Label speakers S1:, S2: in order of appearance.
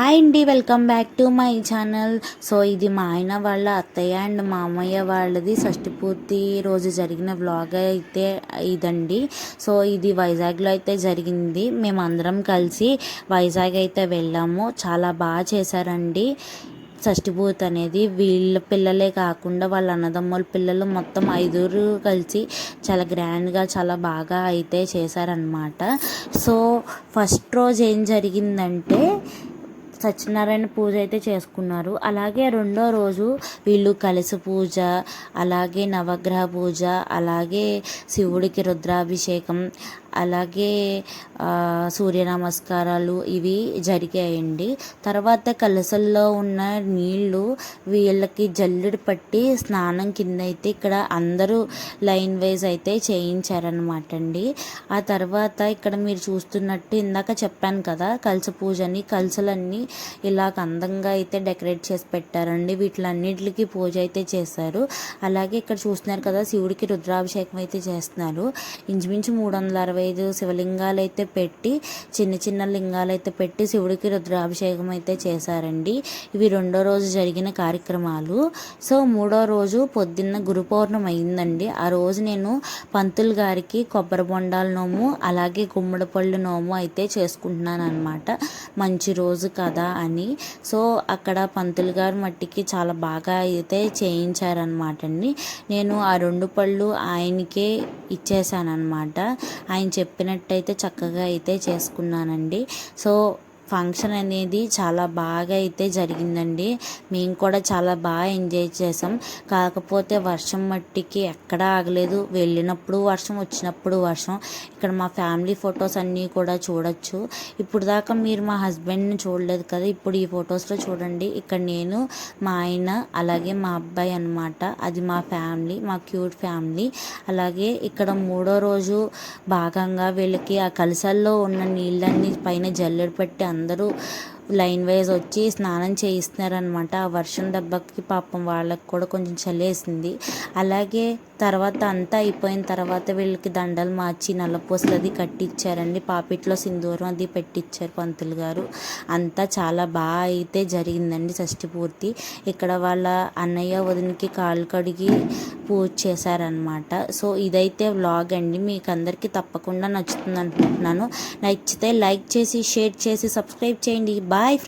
S1: Hi అండి welcome back to my channel. So ఇది మా ఆయన వాళ్ళ అత్తయ్య అండ్ మామయ్య వాళ్ళది షష్టి పూర్తి రోజు జరిగిన వ్లాగ్ అయితే ఇదండి. సో ఇది వైజాగ్లో అయితే జరిగింది. మేము అందరం కలిసి వైజాగ్ అయితే వెళ్ళాము. చాలా బాగా చేశారండి. షష్టిపూర్తి అనేది వీళ్ళ పిల్లలే కాకుండా వాళ్ళ అన్నదమ్ముల పిల్లలు మొత్తం ఐదుగురు కలిసి చాలా గ్రాండ్గా చాలా బాగా అయితే చేశారనమాట సో ఫస్ట్ రోజు ఏం జరిగిందంటే సత్యనారాయణ పూజ అయితే చేసుకున్నారు. అలాగే రెండో రోజు వీళ్ళు కలిసి పూజ అలాగే నవగ్రహ పూజ అలాగే శివుడికి రుద్రాభిషేకం అలాగే సూర్య నమస్కారాలు ఇవి జరిగాయండి. తర్వాత కలసల్లో ఉన్న నీళ్ళు వీళ్ళకి జల్లుడు పట్టి స్నానం కింద అయితే ఇక్కడ అందరూ లైన్ వైజ్ అయితే చేయించారనమాట అండి ఆ తర్వాత ఇక్కడ మీరు చూస్తున్నట్టు ఇందాక చెప్పాను కదా కలస పూజని కలసలన్నీ ఇలా అందంగా అయితే డెకరేట్ చేసి పెట్టారండి. వీటిలన్నిటికి పూజ అయితే చేశారు. అలాగే ఇక్కడ చూస్తున్నారు కదా శివుడికి రుద్రాభిషేకం అయితే చేస్తున్నారు. ఇంచుమించు మూడు వందల అరవై ఐదు శివలింగాలు అయితే పెట్టి చిన్న చిన్న లింగాలు అయితే పెట్టి శివుడికి రుద్రాభిషేకం అయితే చేశారండి. ఇవి రెండో రోజు జరిగిన కార్యక్రమాలు. సో మూడో రోజు పొద్దున్న గురు పౌర్ణం అయిందండి. ఆ రోజు నేను పంతులు గారికి కొబ్బరి బొండాల నోము అలాగే గుమ్మడి పళ్ళు నోము అయితే చేసుకుంటున్నాను అనమాట మంచి రోజు కదా అని. సో అక్కడ పంతులు గారు మట్టికి చాలా బాగా అయితే చేయించారనమాట అండి నేను ఆ రెండు పళ్ళు ఆయనకే ఇచ్చేసానమాట ఆయన చెప్పినట్టయితే చక్కగా అయితే చేసుకున్నానండి. సో ఫంక్షన్ అనేది చాలా బాగా అయితే జరిగిందండి. మేము కూడా చాలా బాగా ఎంజాయ్ చేసాం కాకపోతే వర్షం మట్టికి ఎక్కడా ఆగలేదు. వెళ్ళినప్పుడు వర్షం వచ్చినప్పుడు వర్షం. ఇక్కడ మా ఫ్యామిలీ ఫొటోస్ అన్నీ కూడా చూడొచ్చు. ఇప్పుడు దాకా మీరు మా హస్బెండ్ని చూడలేదు కదా ఇప్పుడు ఈ ఫొటోస్లో చూడండి. ఇక్కడ నేను మా ఆయన అలాగే మా అబ్బాయి అనమాట అది మా ఫ్యామిలీ మా క్యూట్ ఫ్యామిలీ. అలాగే ఇక్కడ మూడో రోజు భాగంగా వీళ్ళకి ఆ కలసల్లో ఉన్న నీళ్ళన్నీ పైన జల్లెడ పెట్టి అందరూ లైన్ వైజ్ వచ్చి స్నానం చేయిస్తున్నారనమాట ఆ వర్షం దెబ్బకి పాపం వాళ్ళకి కూడా కొంచెం చలేసింది. అలాగే తర్వాత అంతా అయిపోయిన తర్వాత వీళ్ళకి దండలు మార్చి నల్లపూసలు అది కట్టించారండి పాపిట్లో సింధూరం అది పెట్టించారు పంతులు గారు. అంతా చాలా బాగా అయితే జరిగిందండి షష్టి పూర్తి. ఇక్కడ వాళ్ళ అన్నయ్య వదినికి కాళ్ళు కడిగి పూజ చేశారనమాట సో ఇదైతే వ్లాగ్ అండి. మీకు అందరికీ తప్పకుండా నచ్చుతుంది అనుకుంటున్నాను నచ్చితే లైక్ చేసి షేర్ చేసి సబ్స్క్రైబ్ చేయండి. బాయ్. life.